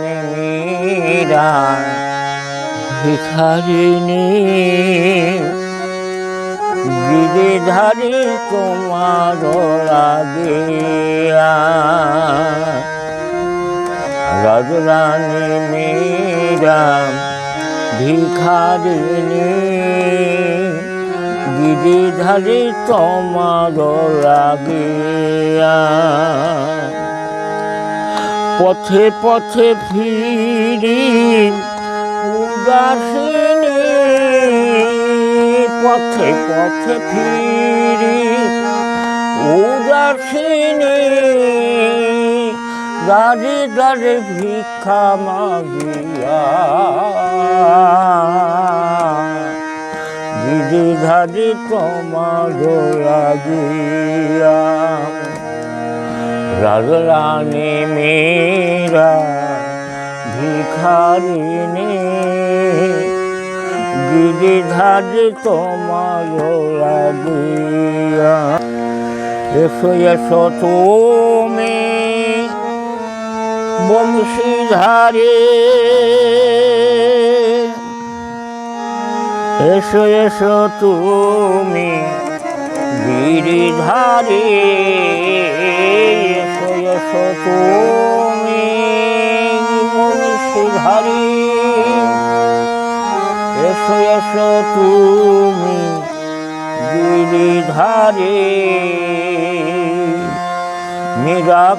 প্রাণে ভিখারিণী গিরিধারী তোমার লাগিয়া রজরানী মীরা ভিখারিণী গিরিধারী তোমার লাগিয়া পথে পথে ফিরি উদাসিনী, পথে পথে ফিরি উদাসিনী দাঁড়ি দাঁড়ি ভিক্ষা মাগিয়া। গিরিধারি তোমার লাগিয়া। রাজরানী মেরা ভিখারিণী গিরিধারি তোমার লাগিয়া। এসো এসো তুমি বংশীধারে। এসো এসো তুমি গিরিধারে। তুমি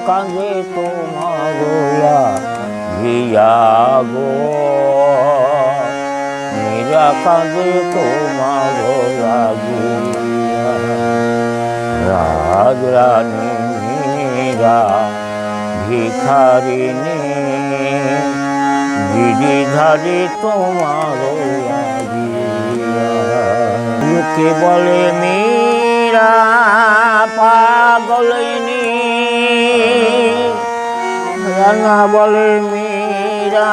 তুমি তোমার গো মীরা কাঁদে তোমার লাগিয়া রাজরানী মীরা ভিখারিণী গিরিধারী তোমার লোকে বলে মীরা পাগলিনী। রানা বলে মীরা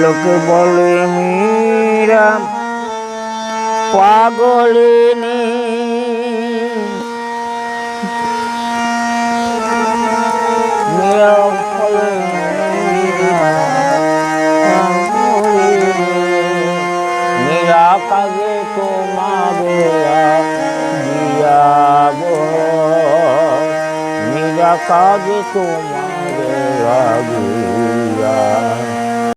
লোকে বলে মীরা পাগলিনী। মাগোয়া দিয়াব নিরা কাজ তোমার লাগিয়া।